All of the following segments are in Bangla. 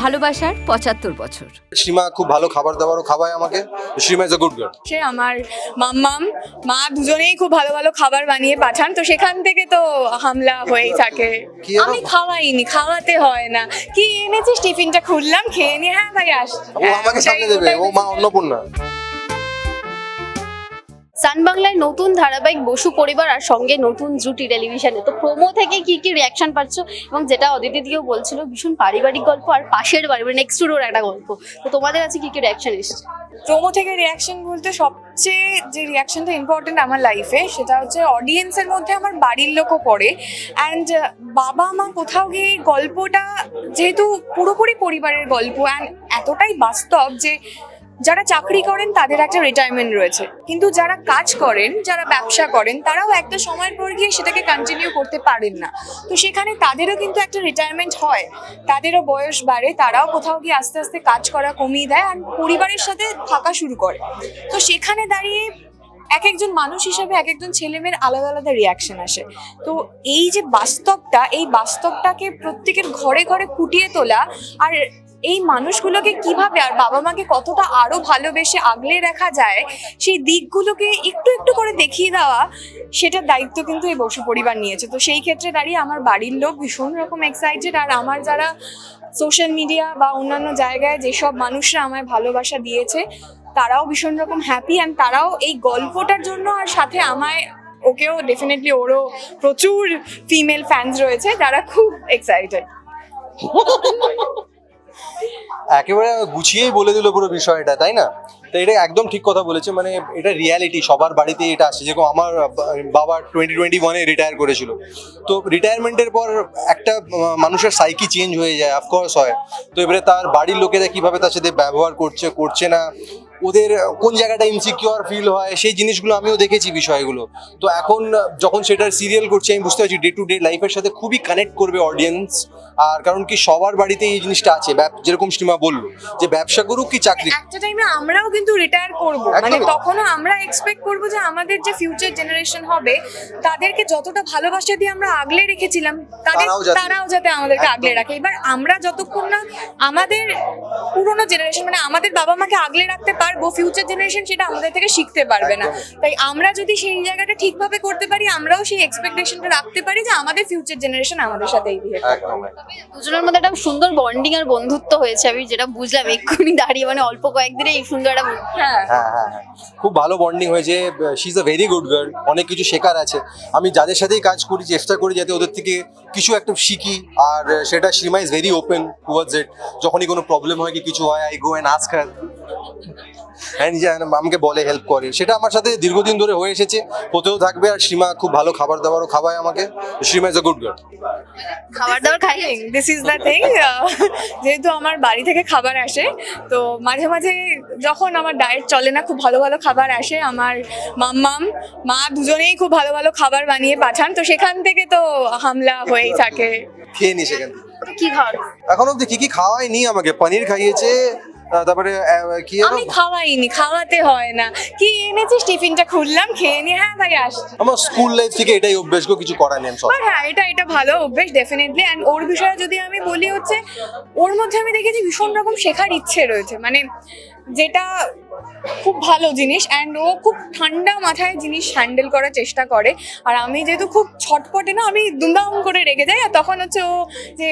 ভালোবাসার পঁচাত্তর বছর। সীমা খুব ভালো খাবার দাবারও খাওয়ায় আমাকে। Seema is a good girl সে আমার মাম্মাম মা দুজনেই খুব ভালো ভালো খাবার বানিয়ে পাঠান তো সেখান থেকে তো হামলা হয়েই থাকে। কি? আমি খাওয়াইনি খাওয়াতে হয় না। কি এনেছিস? টিফিনটা খুললাম খেয়ে নিয়ে হ্যাঁ ভাই আস। ও আমাকে সামনে দেবে ও মা অন্নপূর্ণা। সান বাংলায় নতুন ধারাবাহিক বসু পরিবার আর সঙ্গে নতুন জুটি টেলিভিশনে। তো প্রোমো থেকে কি কি রিয়াকশন পাচ্ছ? এবং যেটা অদিতি দিয়েও বলছিল, ভীষণ পারিবারিক গল্প আর পাশের বাড়ি মানে নেক্সট ডোর একটা গল্প। তো তোমাদের কাছে কি কি রিয়াকশন এসছে? প্রোমো থেকে রিয়াকশন বলতে সবচেয়ে যে রিয়াকশনটা ইম্পর্টেন্ট আমার লাইফে সেটা হচ্ছে অডিয়েন্সের মধ্যে আমার বাড়ির লোকও পড়ে। অ্যান্ড বাবা মা কোথাও গিয়ে গল্পটা যেহেতু পুরোপুরি পরিবারের গল্প অ্যান্ড এতটাই বাস্তব যে যারা চাকরি করেন, তাদের একটা রিটায়ারমেন্ট রয়েছে। কিন্তু যারা কাজ করেন, যারা ব্যবসা করেন, তারাও একটা সময়ের পর গিয়ে সেটাকে কন্টিনিউ করতে পারেন না। তো সেখানে তাদেরও কিন্তু একটা রিটায়ারমেন্ট হয়। তাদেরও বয়স বাড়ে, তারাও কোথাও গিয়ে আস্তে আস্তে কাজ করা কমিয়ে দেয়, আর পরিবারের সাথে থাকা শুরু করে। তো সেখানে দাঁড়িয়ে এক একজন মানুষ হিসাবে এক একজন ছেলেমেয়ের আলাদা আলাদা রিয়াকশন আসে। তো এই যে বাস্তবটা, এই বাস্তবটাকে প্রত্যেকের ঘরে ঘরে ফুটিয়ে তোলা আর এই মানুষগুলোকে কীভাবে আর বাবা মাকে কতটা আরও ভালোবেসে আগলে রাখা যায়, সেই দিকগুলোকে একটু একটু করে দেখিয়ে দেওয়া, সেটার দায়িত্ব কিন্তু এই বসু পরিবার নিয়েছে। তো সেই ক্ষেত্রে দাঁড়িয়ে আমার বাড়ির লোক ভীষণ রকম এক্সাইটেড আর আমার যারা সোশ্যাল মিডিয়া বা অন্যান্য জায়গায় যেসব মানুষরা আমায় ভালোবাসা দিয়েছে তারাও ভীষণ রকম হ্যাপি অ্যান্ড তারাও এই গল্পটার জন্য আর সাথে আমায়, ওকেও ডেফিনেটলি ওরও প্রচুর ফিমেল ফ্যান্স রয়েছে যারা খুব এক্সাইটেড একেবারে গুছিয়েই বলে দিল পুরো বিষয়টা, তাই না? তো এটা একদম ঠিক কথা বলেছে মানে এটা রিয়ালিটি সবার বাড়িতে এটা আসছে। যেরকম আমার বাবা টোয়েন্টি টোয়েন্টি ওয়ানে রিটায়ার করেছিল। তো রিটায়ারমেন্টের পর একটা মানুষের সাইকি চেঞ্জ হয়ে যায় অফকোর্স হয়। তো এবারে তার বাড়ির লোকেরা কীভাবে তার সাথে ব্যবহার করছে করছে না ওদের কোন জায়গাটা ইনসিকিউর ফিল হয় সেই জিনিসগুলো আমিও দেখেছি বিষয়গুলো। তো এখন যখন সেটার সিরিয়াল করছি আমি বুঝতে পারছি ডে টু ডে লাইফের সাথে খুবই কানেক্ট করবে অডিয়েন্স আর কারণ কি সবার বাড়িতে এই জিনিসটা আছে যেরকম সীমা বলল যে ব্যবসা করুক কি চাকরি একটা টাইমে আমরাও কিন্তু রিটায়ার করব। মানে তখনও আমরা এক্সপেক্ট করব যে আমাদের যে ফিউচার জেনারেশন হবে তাদেরকে যতটা ভালোবাসা দিয়ে আমরা আগলে রেখেছিলাম তাদের তারাও যাতে- তারাও যাতে আমাদেরকে আগলে রাখে। এবার আমরা যতক্ষণ না আমাদের পুরোনো জেনারেশন মানে আমাদের বাবা মাকে আগলে রাখতে পারব ফিউচার জেনারেশন সেটা আমাদের থেকে শিখতে পারবে না। তাই আমরা যদি সেই জায়গাটা ঠিকভাবে করতে পারি আমরাও সেই এক্সপেকটেশনটা রাখতে পারি যে আমাদের ফিউচার জেনারেশন আমাদের সাথেই বিহেভ। দুজনের মধ্যে একটা সুন্দর বন্ডিং আর বন্ধুত্ব হয়েছে আমি যেটা বুঝলাম এক্ষুনি দাঁড়িয়ে মানে অল্প কয়েকদিনে এই সুন্দর একটা হ্যাঁ। হ্যাঁ হ্যাঁ হ্যাঁ। খুব ভালো বন্ডিং হয়েছে she is a very good girl অনেক কিছু শেখার আছে। আমি যাদের সাথেই কাজ করি চেষ্টা করি যাতে ওদের থেকে কিছু একটা শিখি আর সেটা Seema is very open towards it যখনই কোনো প্রবলেম হয় কি কিছু হয় I go and ask her হ্যাঁ আমাকে বলে হেল্প করে। সেটা আমার সাথে দীর্ঘদিন ধরে হয়ে এসেছে হতেও থাকবে আর সীমা খুব ভালো খাবার দাবারও খাওয়ায় আমাকে। Seema is a good girl খাবার দাবার খাই দিস ইজ দ্য থিং যেহেতু আমার বাড়ি থেকে খাবার আসে তো মাঝে মাঝে যখন আমার ডায়েট চলে না খুব ভালো ভালো খাবার আসে আমার মাম্মাম মা দুজনেই খুব ভালো ভালো খাবার বানিয়ে পাঠান তো সেখান থেকে তো হামলা হয়েই থাকে। খেয়ে নি সেখান কি খাওয়ার? এখন অব্দি কি কি খাওয়ায়নি আমাকে? পনির খাইয়েছে তারপরে কি আমি খাওয়াইনি খাওয়াতে হয় না। কি এনেছিস? টিফিনটা খুললাম খেয়ে নিয়ে হ্যাঁ ভাই আস আমার স্কুল লাইফ থেকে এটাই অভ্যেস গো কিছু করার নেই আর হ্যাঁ এটা এটা ভালো অভ্যেস ডেফিনেটলি অ্যান্ড ওর বিষয়ে যদি আমি বলি হচ্ছে ওর মধ্যে আমি দেখেছি ভীষণ রকম শেখার ইচ্ছে রয়েছে। মানে যেটা খুব ভালো জিনিস অ্যান্ড ও খুব ঠান্ডা মাথায় জিনিস হ্যান্ডেল করার চেষ্টা করে। আর আমি যেহেতু খুব ছটপটে না আমি দুমদাম করে রেগে যাই আর তখন হচ্ছে ও যে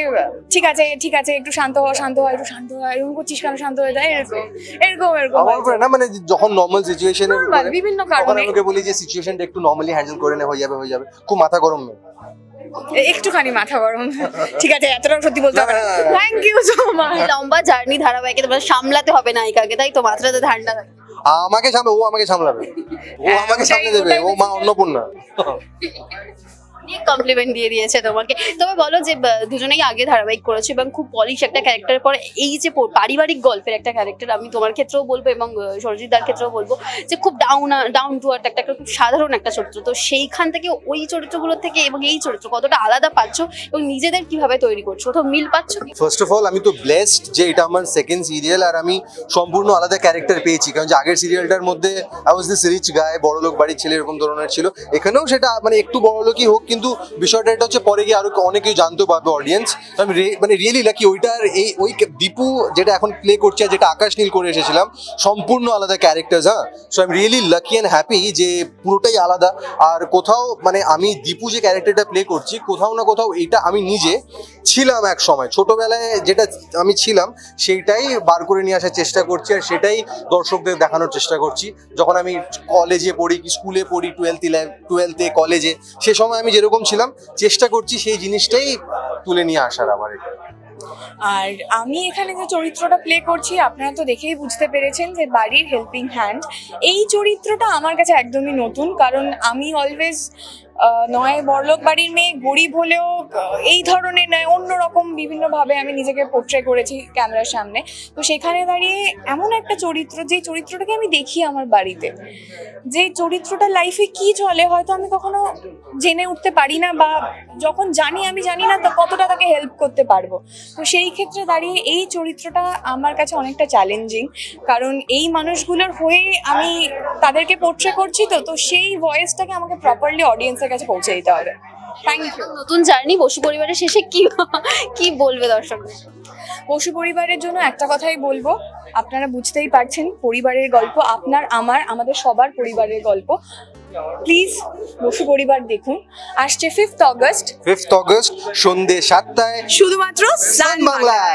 ঠিক আছে ঠিক আছে একটু শান্ত হওয়া শান্ত হয় একটু শান্ত হওয়া এরকম করছিস কেন শান্ত হয়ে যায় এরকম এরকম এরকম আমার হয়। উপরে না মানে যখন নর্মাল সিচুয়েশনে বিভিন্ন কারণে। আমাকে বলি যে সিচুয়েশনটা একটু নর্মালি হ্যান্ডেল করে নে হয়ে যাবে হয়ে যাবে। খুব মাথা গরম একটুখানি মাথা গরম। ঠিক আছে এতটাও সত্যি বলতে হবে। থ্যাংক ইউ সো মাচ এই লম্বা জার্নি ধারাবাহিকে তোমার সামলাতে হবে নায়িকাকে তাই তো? মাত্রাতে ঠান্ডা থাকে। আমাকে সামলে ও আমাকে সামলাবে। ও আমাকে সামলে দেবে। ও মা অন্নপূর্ণা। কমপ্লিমেন্ট দিয়ে দিয়েছে তোমাকে। তবে বলো যে দুজনেই আগে ধারাবাহিক করেছ এবং খুব পলিশ একটা ক্যারেক্টার পরে এই যে পারিবারিক গল্পের একটা ক্যারেক্টার আমি তোমার ক্ষেত্রেও বলব এবং সরজিৎ দার ক্ষেত্রেও বলব যে খুব ডাউন ডাউন টু আর্থ একটা খুব সাধারণ একটা চরিত্র। তো সেইখান থেকে ওই চরিত্রগুলো থেকে এবং এই চরিত্র কতটা আলাদা পাচ্ছ এবং নিজেদের কীভাবে তৈরি করছ? কোথাও মিল পাচ্ছ? ফার্স্ট অফ অল আমি তো ব্লেসড যে এটা আমার সেকেন্ড সিরিয়াল আর আমি সম্পূর্ণ আলাদা ক্যারেক্টার পেয়েছি। কারণ যে আগের সিরিয়ালটার মধ্যে আই ওয়াজ দিস রিচ গায়ে বড়লোক বাড়ির ছেলে এরকম ধরনের ছিল। এখানেও সেটা মানে একটু বড়লোকই হোক, কিন্তু বিষয়টা এটা হচ্ছে পরে গিয়ে আরও অনেক কিছু জানতে পারবে অডিয়েন্স আমি মানে রিয়েলি লাকি ওইটার এই ওই দীপু যেটা এখন প্লে করছে যেটা আকাশ নীল করে এসেছিলাম, সম্পূর্ণ আলাদা ক্যারেক্টার্স হ্যাঁ? So I am really lucky and happy যে পুরোটাই আলাদা। আর কোথাও মানে আমি দীপু যে ক্যারেক্টারটা প্লে করছি, কোথাও না কোথাও এটা আমি নিজে ছিলাম এক সময়। ছোটবেলায় যেটা আমি ছিলাম, সেইটাই বার করে নিয়ে আসার চেষ্টা করছি আর সেটাই দর্শকদের দেখানোর চেষ্টা করছি। যখন আমি কলেজে পড়ি কি স্কুলে পড়ি টুয়েলথ টুয়েলথে কলেজে সে সময় আমি যেরকম ছিলাম, চেষ্টা করছি সেই জিনিসটাই তুলে নিয়ে আসার আমার আর আমি এখানে যে চরিত্রটা প্লে করছি, আপনারা তো দেখেই বুঝতে পেরেছেন যে বাড়ির হেল্পিং হ্যান্ড এই চরিত্রটা আমার কাছে একদমই নতুন, কারণ আমি অলওয়েজ নয়, বড়লোক বাড়ির মেয়ে গরিব হলেও এই ধরনের নয়, অন্যরকম বিভিন্নভাবে আমি নিজেকে পোট্রে করেছি ক্যামেরার সামনে। তো সেখানে দাঁড়িয়ে এমন একটা চরিত্র, যে চরিত্রটাকে আমি দেখি আমার বাড়িতে, যে চরিত্রটা লাইফে কি চলে হয়তো আমি কখনো জেনে উঠতে পারি না বা যখন জানি আমি জানি না কতটা তাকে হেল্প করতে পারব। তো সেই ক্ষেত্রে দাঁড়িয়ে এই চরিত্রটা আমার কাছে অনেকটা চ্যালেঞ্জিং কারণ এই মানুষগুলোর হয়ে আমি তাদেরকে পোট্রে করছি তো তো সেই ভয়েসটাকে আমাকে প্রপারলি অডিয়েন্সের কাছে পৌঁছে দিতে হবে। থ্যাংক ইউ নতুন জার্নি বসু পরিবারের শেষে কি কি বলবে দর্শকদের পশু পরিবারের জন্য একটা কথাই বলব আপনারা বুঝতেই পারছেন পরিবারের গল্প আপনার আমার আমাদের সবার পরিবারের গল্প। প্লিজ বসু পরিবার দেখুন। আসছে ফিফথ অগস্ট ফিফথ অগস্ট সন্ধে সাতটায়। শুধুমাত্র সান বাংলায় বাংলায়